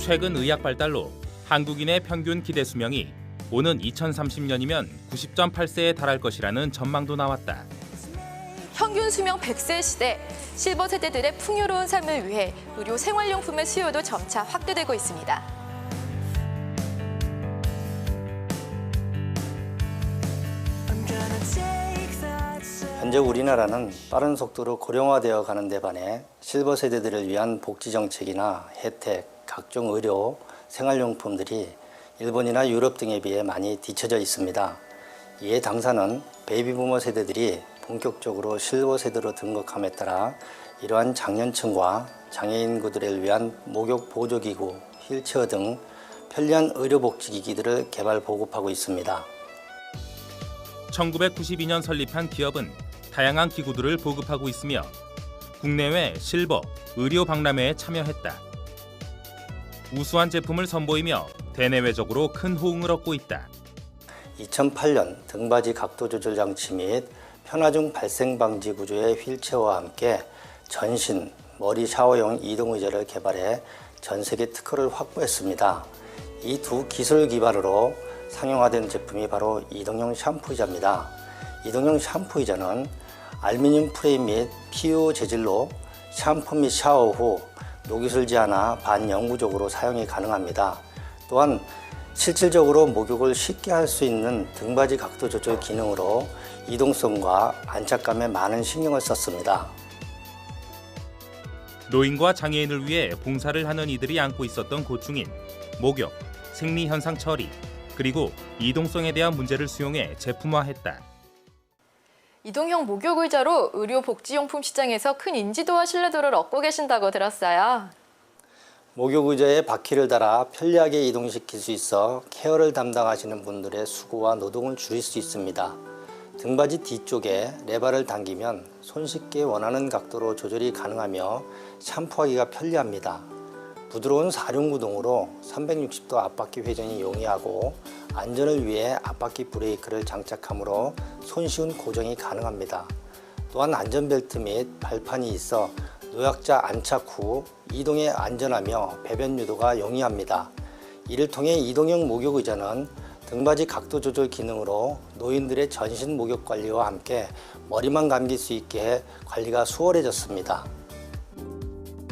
최근 의학 발달로 한국인의 평균 기대 수명이 오는 2030년이면 90.8세에 달할 것이라는 전망도 나왔다. 평균 수명 100세 시대 실버 세대들의 풍요로운 삶을 위해 의료 생활용품의 수요도 점차 확대되고 있습니다. 현재 우리나라는 빠른 속도로 고령화되어 가는 데 반해 실버 세대들을 위한 복지 정책이나 혜택, 각종 의료, 생활용품들이 일본이나 유럽 등에 비해 많이 뒤처져 있습니다. 이에 당사는 베이비부머 세대들이 본격적으로 실버 세대로 등극함에 따라 이러한 장년층과 장애인 구들을 위한 목욕 보조기구, 휠체어 등 편리한 의료복지기기들을 개발 보급하고 있습니다. 1992년 설립한 기업은 다양한 기구들을 보급하고 있으며 국내외 실버, 의료 박람회에 참여했다. 우수한 제품을 선보이며 대내외적으로 큰 호응을 얻고 있다. 2008년 등받이 각도 조절 장치 및 편화중 발생 방지 구조의 휠체어와 함께 전신, 머리 샤워용 이동 의자를 개발해 전 세계 특허를 확보했습니다. 이 두 기술 기반으로 상용화된 제품이 바로 이동형 샴푸 의자입니다. 이동형 샴푸 의자는 알루미늄 프레임 및 PU 재질로 샴푸 및 샤워 후 녹이 슬지 않아 반영구적으로 사용이 가능합니다. 또한 실질적으로 목욕을 쉽게 할 수 있는 등받이 각도 조절 기능으로 이동성과 안착감에 많은 신경을 썼습니다. 노인과 장애인을 위해 봉사를 하는 이들이 안고 있었던 고충인 목욕, 생리 현상 처리, 그리고 이동성에 대한 문제를 수용해 제품화했다. 이동형 목욕 의자로 의료 복지용품 시장에서 큰 인지도와 신뢰도를 얻고 계신다고 들었어요. 목욕 의자에 바퀴를 달아 편리하게 이동시킬 수 있어 케어를 담당하시는 분들의 수고와 노동을 줄일 수 있습니다. 등받이 뒤쪽에 레바를 당기면 손쉽게 원하는 각도로 조절이 가능하며 샴푸하기가 편리합니다. 부드러운 사륜구동으로 360도 앞바퀴 회전이 용이하고 안전을 위해 앞바퀴 브레이크를 장착하므로 손쉬운 고정이 가능합니다. 또한 안전벨트 및 발판이 있어 노약자 안착 후 이동에 안전하며 배변 유도가 용이합니다. 이를 통해 이동형 목욕 의자는 등받이 각도 조절 기능으로 노인들의 전신 목욕 관리와 함께 머리만 감길 수 있게 해 관리가 수월해졌습니다.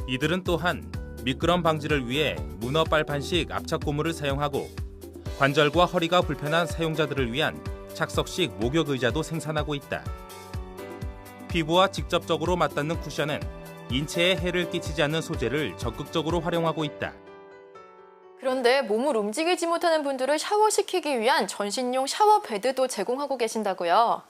이들은 또한 미끄럼 방지를 위해 문어 빨판식 압착 고무를 사용하고 관절과 허리가 불편한 사용자들을 위한 착석식 목욕 의자도 생산하고 있다. 피부와 직접적으로 맞닿는 쿠션은 인체에 해를 끼치지 않는 소재를 적극적으로 활용하고 있다. 그런데 몸을 움직이지 못하는 분들을 샤워시키기 위한 전신용 샤워 베드도 제공하고 계신다고요.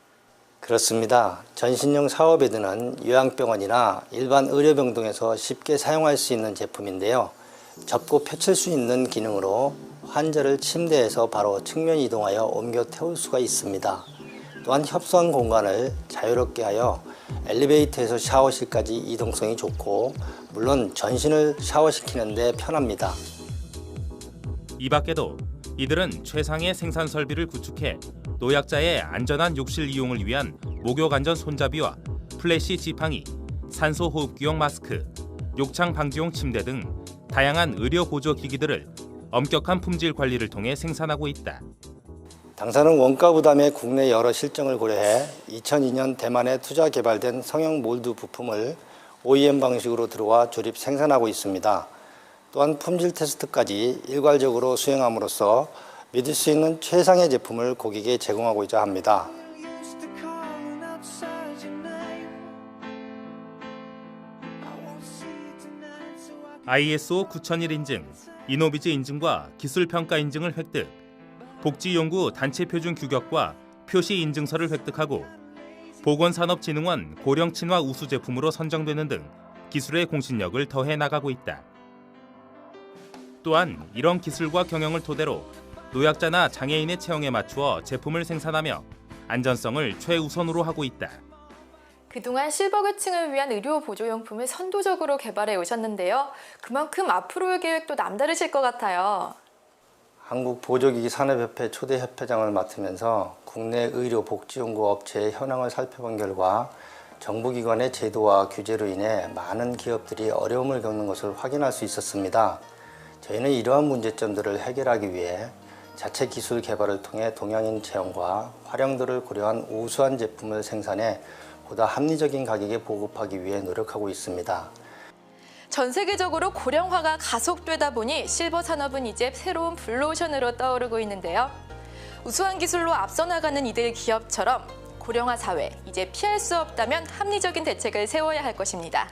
그렇습니다. 전신용 샤워 베드는 요양병원이나 일반 의료병 등에서 쉽게 사용할 수 있는 제품인데요. 접고 펼칠 수 있는 기능으로 환자를 침대에서 바로 측면 이동하여 옮겨 태울 수가 있습니다. 또한 협소한 공간을 자유롭게 하여 엘리베이터에서 샤워실까지 이동성이 좋고 물론 전신을 샤워시키는데 편합니다. 이 밖에도 이들은 최상의 생산 설비를 구축해 노약자의 안전한 욕실 이용을 위한 목욕 안전 손잡이와 플래시 지팡이, 산소 호흡기용 마스크, 욕창 방지용 침대 등 다양한 의료 보조 기기들을 엄격한 품질 관리를 통해 생산하고 있다. 당사는 원가 부담의 국내 여러 실정을 고려해 2002년 대만에 투자 개발된 성형 몰드 부품을 OEM 방식으로 들어와 조립 생산하고 있습니다. 또한 품질 테스트까지 일괄적으로 수행함으로써 믿을 수 있는 최상의 제품을 고객에게 제공하고자 합니다. ISO 9001 인증, 이노비즈 인증과 기술 평가 인증을 획득, 복지연구 단체 표준 규격과 표시 인증서를 획득하고 보건산업진흥원 고령 친화 우수 제품으로 선정되는 등 기술의 공신력을 더해 나가고 있다. 또한 이런 기술과 경영을 토대로 노약자나 장애인의 체형에 맞추어 제품을 생산하며 안전성을 최우선으로 하고 있다. 그동안 실버계층을 위한 의료 보조용품을 선도적으로 개발해 오셨는데요. 그만큼 앞으로의 계획도 남다르실 것 같아요. 한국 보조기기 산업협회 초대 협회장을 맡으면서 국내 의료 복지 연구 업체의 현황을 살펴본 결과 정부기관의 제도와 규제로 인해 많은 기업들이 어려움을 겪는 것을 확인할 수 있었습니다. 저희는 이러한 문제점들을 해결하기 위해 자체 기술 개발을 통해 동양인 체험과 활용도를 고려한 우수한 제품을 생산해 보다 합리적인 가격에 보급하기 위해 노력하고 있습니다. 전 세계적으로 고령화가 가속되다 보니 실버 산업은 이제 새로운 블루오션으로 떠오르고 있는데요. 우수한 기술로 앞서 나가는 이들 기업처럼 고령화 사회 이제 피할 수 없다면 합리적인 대책을 세워야 할 것입니다.